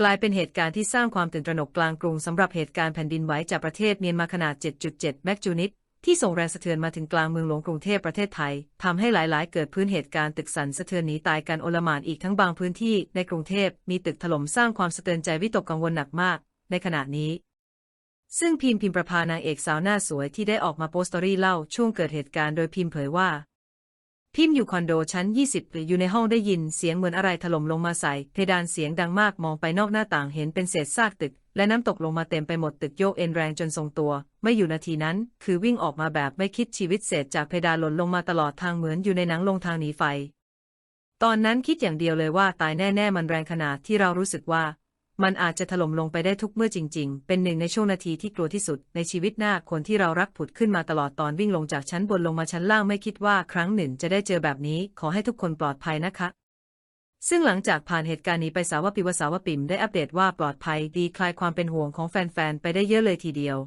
กลายเป็นเหตุการณ์ที่สร้างความตื่นตระหนกกลางกรุงสำหรับเหตุการณ์แผ่นดินไหวจากประเทศเมียนมาขนาด 7.7 แมกจูนิตที่ส่งแรงสะเทือนมาถึงกลางเมืองหลวงกรุงเทพประเทศไทยทำให้หลาย ๆ เกิดพื้นเหตุการณ์ตึกสั่นสะเทือนหนีตายกันโอลมานอีกทั้งบางพื้นที่ในกรุงเทพมีตึกถล่มสร้างความสะเทือนใจวิตกกังวลหนักมาก ในขณะนี้ ซึ่งพิมพ์พิมประพานางเอกสาวหน้าสวยที่ได้ออกมาโพสต์สตอรี่เล่าช่วงเกิดเหตุการณ์โดยพิมพ์เผยว่า พิมพ์อยู่คอนโดชั้น 20หรืออยู่ในห้องได้ยินเสียงเหมือนอะไรถล่มลงมาใส่ เพดานเสียงดังมากมองไปนอกหน้าต่างเห็นเป็นเศษซากตึก และน้ำตกลงมาเต็มไปหมดตึกโยกเอ็นแรงจนทรงตัว ไม่อยู่นาทีนั้น คือวิ่งออกมาแบบไม่คิดชีวิตเศษจากเพดานหล่นลงมาตลอดทางเหมือนอยู่ในหนังลงทางหนีไฟ ตอนนั้นคิดอย่างเดียวเลยว่าตายแน่ ๆ มันแรงขนาดที่เรารู้สึกว่า มันอาจจะถล่มลงไปได้ทุกเมื่อจริง ๆ เป็นหนึ่งในช่วงนาทีที่กลัวที่สุด ในชีวิตหน้าคนที่เรารักผุดขึ้นมาตลอดตอนวิ่งลงจากชั้นบนลงมาชั้นล่างไม่คิดว่าครั้งหนึ่งจะได้เจอแบบนี้ ขอให้ทุกคนปลอดภัยนะคะซึ่งหลังจากผ่านเหตุการณ์นี้ไปสาวปิวสาวปิมได้อัปเดตว่าปลอดภัยดีคลายความเป็นห่วงของแฟนๆ ไปได้เยอะเลยทีเดียว